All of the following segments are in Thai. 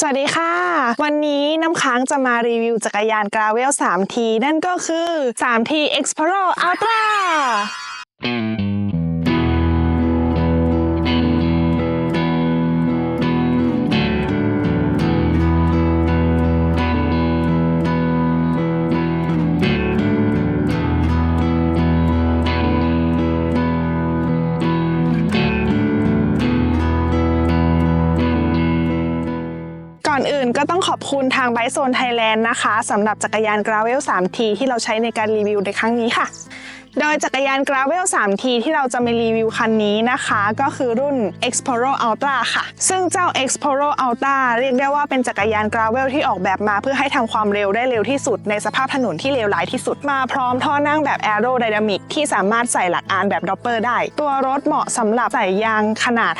สวัสดีค่ะ วันนี้น้ำค้างจะมารีวิวจักรยานกราเวล 3T นั่นก็คือ 3T Explorer Ultra อนอื่นก็ต้องขอบคุณทางไบโซนไทยแลนด์นะคะสำหรับจักรยานกราเวล 3T ที่เราใช้ในการรีวิวในครั้งนี้ค่ะ โดยจักรยาน Gravel 3T ที่เราจะมารีวิวคันนี้นะคะ ก็คือรุ่น Explorer Ultra ค่ะ ซึ่งเจ้า Explorer Ultra เรียกได้ว่าเป็นจักรยาน Gravel ที่ออกแบบมาเพื่อให้ทำความเร็วได้เร็วที่สุด ในสภาพถนนที่เลวร้ายที่สุดมาพร้อมท่อนั่งแบบ Aerodynamic ที่สามารถใส่หลักอานแบบดอปเปอร์ได้ ตัวรถเหมาะสำหรับใส่ยางขนาด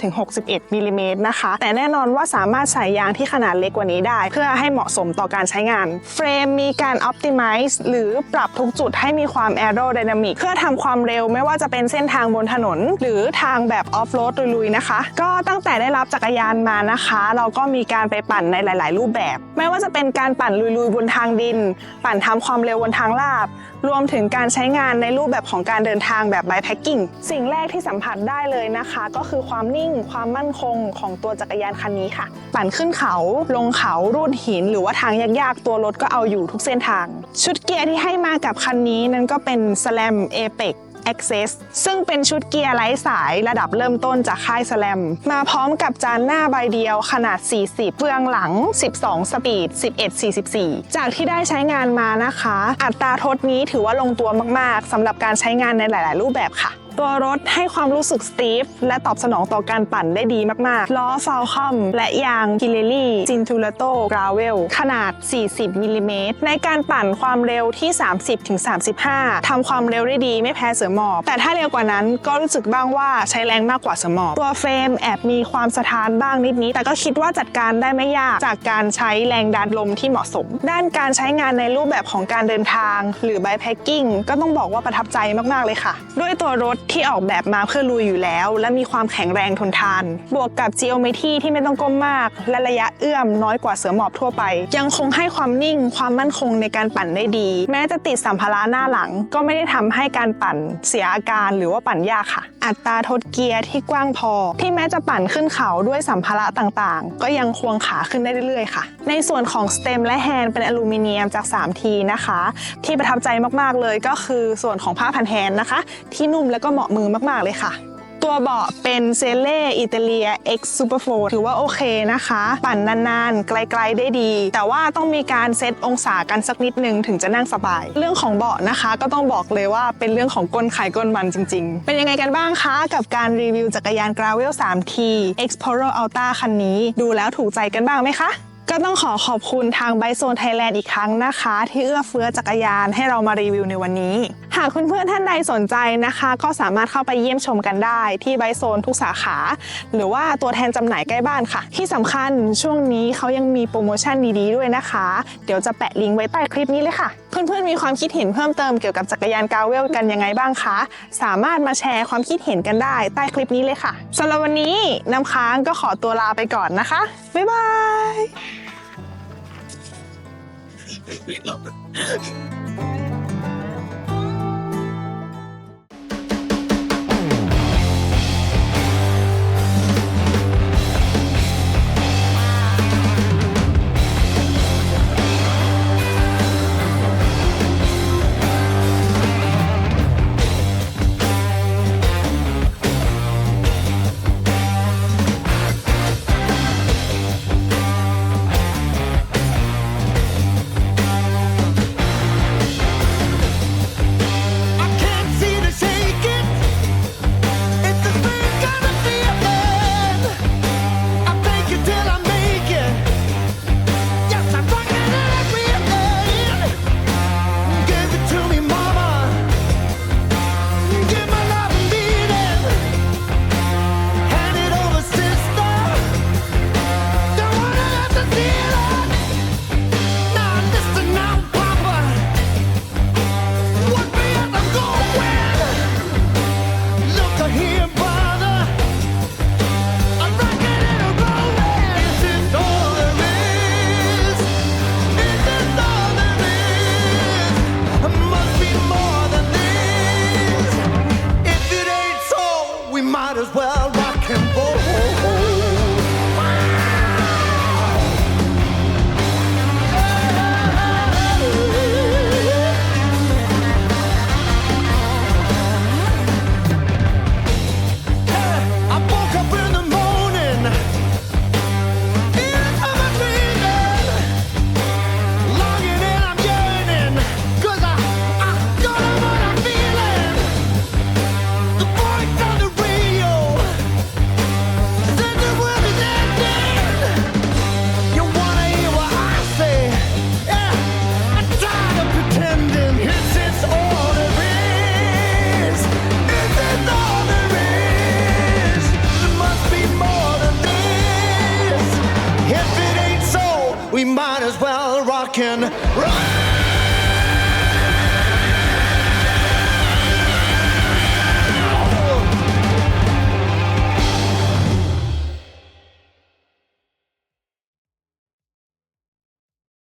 55-61มิลลิเมตรนะคะ แต่แน่นอนว่าสามารถใส่ยางที่ขนาดเล็กกว่านี้ได้ เพื่อให้เหมาะสมต่อการใช้งาน เฟรมมีการ Optimize หรือปรับทุกจุดให้มีความ Aerodynamic เพื่อทำความเร็วไม่ว่าจะเป็นเส้นทางบนถนน หรือทางแบบออฟโรดลุยๆนะคะ ก็ตั้งแต่ได้รับจักรยานมานะคะ เราก็มีการไปปั่นในหลาย ๆ รูปแบบ ไม่ว่าจะเป็นการปั่นลุยๆบนทางดิน ปั่นทำความเร็วบนทางลาบ รวมถึงการใช้งานในรูปแบบของการเดินทางแบบไบแพ็กกิ้งสิ่งแรกที่สัมผัสได้เลยนะคะ ก็คือความนิ่งความมั่นคงของตัวจักรยานคันนี้ค่ะ ปั่นขึ้นเขาลงเขารูดหิน หรือว่าทางยากๆตัวรถก็เอาอยู่ทุกเส้นทาง ชุดเกียร์ที่ให้มากับคันนี้นั่นก็เป็น Slam Apex Access ซึ่งเป็นชุดเกียร์ไร้สายระดับเริ่มต้นจากค่ายสแลม มาพร้อมกับจานหน้าใบเดียวขนาด 40 เฟืองหลัง 12 สปีด 11 44 จากที่ได้ใช้งานมานะคะ อัตราทดนี้ถือว่าลงตัวมาก ๆสำหรับการใช้งานในหลาย ๆ รูปแบบค่ะ ตัวรถให้ความรู้สึกสตีฟและตอบสนองต่อการปั่นได้ดีมากๆ ล้อฟ a ลคอมและยาง p ิเลลี่จินทูลโตกราเวลขนาด 40มิลลิเมตรในการปั่นความเร็วที่ 30-35ทำความเร็วได้ดีไม่แพ้เสือหมอบ แต่ถ้าเร็วกว่านั้นก็รู้สึกบ้างว่าใช้แรงมากกว่าเสือหมอบ ตัวเฟรมแอบมีความสะท้านบ้างนิดๆแต่ก็คิดว่าจัดการได้ไม่ยากจากการใช้แรงดันลมที่เหมาะสม ด้านการใช้งานในรูปแบบของการเดินทาง หรือ b บแพ็กกิ้งก็ต้องบอกว่าประทับใจมากๆเลยค่ะ ด้วยตัวรถที่ออกแบบมาเพื่อลุยอยู่แล้ว และมีความแข็งแรงทนทาน บวกกับ geometry ที่ไม่ต้องก้มมาก และระยะเอื้อมน้อยกว่าเสือหมอบทั่วไป ยังคงให้ความนิ่งความมั่นคงในการปั่นได้ดี แม้จะติดสัมภาระหน้าหลัง ก็ไม่ได้ทำให้การปั่นเสียอาการหรือว่าปั่นยากค่ะ อัตราทดเกียร์ที่กว้างพอ ที่แม้จะปั่นขึ้นเขาด้วยสัมภาระต่างๆ ก็ยังควงขาขึ้นได้เรื่อยๆค่ะ ในส่วนของสเต็มและแฮนด์เป็นอลูมิเนียมจาก 3T นะคะ ที่ประทับใจมากๆเลยก็คือส่วนของผ้าพันแฮนด์นะคะ ที่นุ่มและก็เหมาะมือมากๆเลยค่ะ ตัวเบาะเป็นเซเล่อิตาเลีย X Super 4ถือว่าโอเคนะคะ ปั่นนานๆ ไกลๆได้ดี แต่ว่าต้องมีการเซตองศากันสักนิดนึงถึงจะนั่งสบาย เรื่องของเบาะนะคะ ก็ต้องบอกเลยว่าเป็นเรื่องของก้นไขก้นมันจริง ๆ เป็นยังไงกันบ้างคะกับการรีวิวจักรยาน Gravel 3T Explorer Ultra คันนี้ ดูแล้วถูกใจกันบ้างไหมคะ ก็ต้องขอขอบคุณทางไบโซนไทยแลนด์อีกครั้งนะคะ ที่เอื้อเฟื้อจักรยานให้เรามารีวิวในวันนี้ หากเพื่อนๆท่านใดสนใจนะคะ ก็สามารถเข้าไปเยี่ยมชมกันได้ที่ไบโซนทุกสาขา หรือว่าตัวแทนจำหน่ายใกล้บ้านค่ะ ที่สำคัญช่วงนี้เขายังมีโปรโมชั่นดีๆด้วยนะคะ เดี๋ยวจะแปะลิงก์ไว้ใต้คลิปนี้เลยค่ะ เพื่อนๆมีความคิดเห็นเพิ่มเติมเกี่ยวกับจักรยานกาเวลกันยังไงบ้างคะ สามารถมาแชร์ความคิดเห็นกันได้ใต้คลิปนี้เลยค่ะสำหรับวันนี้น้ำค้างก็ขอตัวลาไปก่อนนะคะบ๊ายบาย「I love it. I can run.